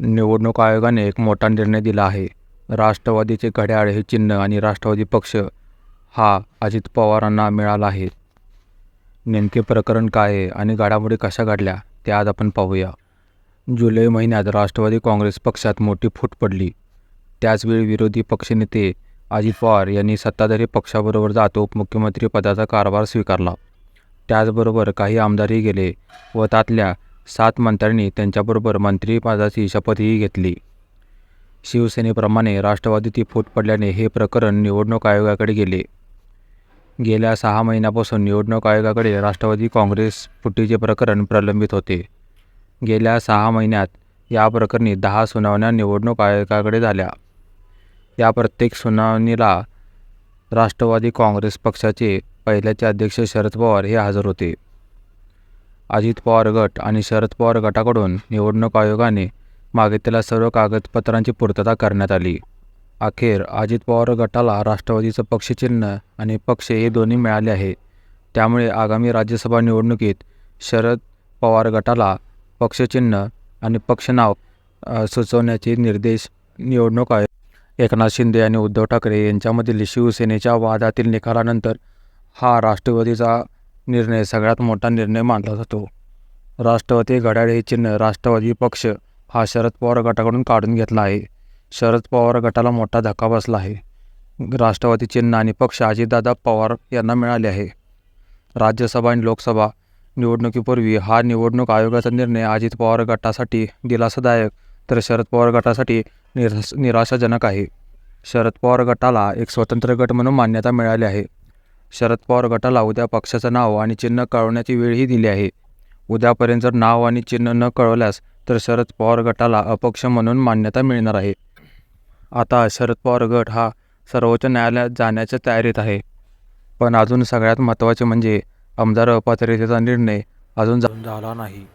निवडणूक आयोगाने एक मोठा निर्णय दिला आहे. राष्ट्रवादीचे घड्याळ हे चिन्ह आणि राष्ट्रवादी पक्ष हा अजित पवारांना मिळाला आहे. नेमके प्रकरण काय आहे आणि घडामोडी कशा घडल्या ते आज आपण पाहूया. जुलै महिन्यात राष्ट्रवादी काँग्रेस पक्षात मोठी फूट पडली. त्याचवेळी विरोधी पक्षनेते अजित पवार यांनी सत्ताधारी पक्षाबरोबर जात उपमुख्यमंत्री पदाचा कारभार स्वीकारला. त्याचबरोबर काही आमदारही गेले व त्यातल्या सात मंत्र्यांनी त्यांच्याबरोबर मंत्रिपदाची शपथही घेतली. शिवसेनेप्रमाणे राष्ट्रवादीत फूट पडल्याने हे प्रकरण निवडणूक आयोगाकडे गेले. गेल्या सहा महिन्यापासून निवडणूक आयोगाकडे राष्ट्रवादी काँग्रेस फुटीचे प्रकरण प्रलंबित होते. गेल्या सहा महिन्यात या प्रकरणी दहा सुनावण्या निवडणूक आयोगाकडे झाल्या. या प्रत्येक सुनावणीला राष्ट्रवादी काँग्रेस पक्षाचे पहिल्याचे अध्यक्ष शरद पवार हे हजर होते. अजित पवार गट आणि शरद पवार गटाकडून निवडणूक आयोगाने मागितलेल्या सर्व कागदपत्रांची पूर्तता करण्यात आली. अखेर अजित पवार गटाला राष्ट्रवादीचं पक्षचिन्ह आणि पक्ष हे दोन्ही मिळाले आहे. त्यामुळे आगामी राज्यसभा निवडणुकीत शरद पवार गटाला पक्षचिन्ह आणि पक्षनाव सुचवण्याचे निर्देश निवडणूक आयोग एकनाथ शिंदे आणि उद्धव ठाकरे यांच्यामधील शिवसेनेच्या वादातील निकालानंतर हा राष्ट्रवादीचा निर्णय सगळ्यात मोठा निर्णय मानला जातो. राष्ट्रवादी घड्याळ हे चिन्ह राष्ट्रवादी पक्ष हा शरद पवार गटाकडून काढून घेतला आहे. शरद पवार गटाला मोठा धक्का बसला आहे. राष्ट्रवादी चिन्ह आणि पक्ष अजितदादा पवार यांना मिळाले आहे. राज्यसभा आणि लोकसभा निवडणुकीपूर्वी हा निवडणूक आयोगाचा निर्णय अजित पवार गटासाठी दिलासादायक तर शरद पवार गटासाठी निराश निराशाजनक आहे. शरद पवार गटाला एक स्वतंत्र गट म्हणून मान्यता मिळाली आहे. शरद पवार गटाला उद्या पक्षाचं नाव आणि चिन्ह कळवण्याची वेळही दिली आहे. उद्यापर्यंत जर नाव आणि चिन्ह न कळवल्यास तर शरद पवार गटाला अपक्ष म्हणून मान्यता मिळणार आहे. आता शरद पवार गट हा सर्वोच्च न्यायालयात जाण्याच्या तयारीत आहे. पण अजून सगळ्यात महत्त्वाचे म्हणजे आमदार अपात्रतेचा निर्णय अजून झाला नाही.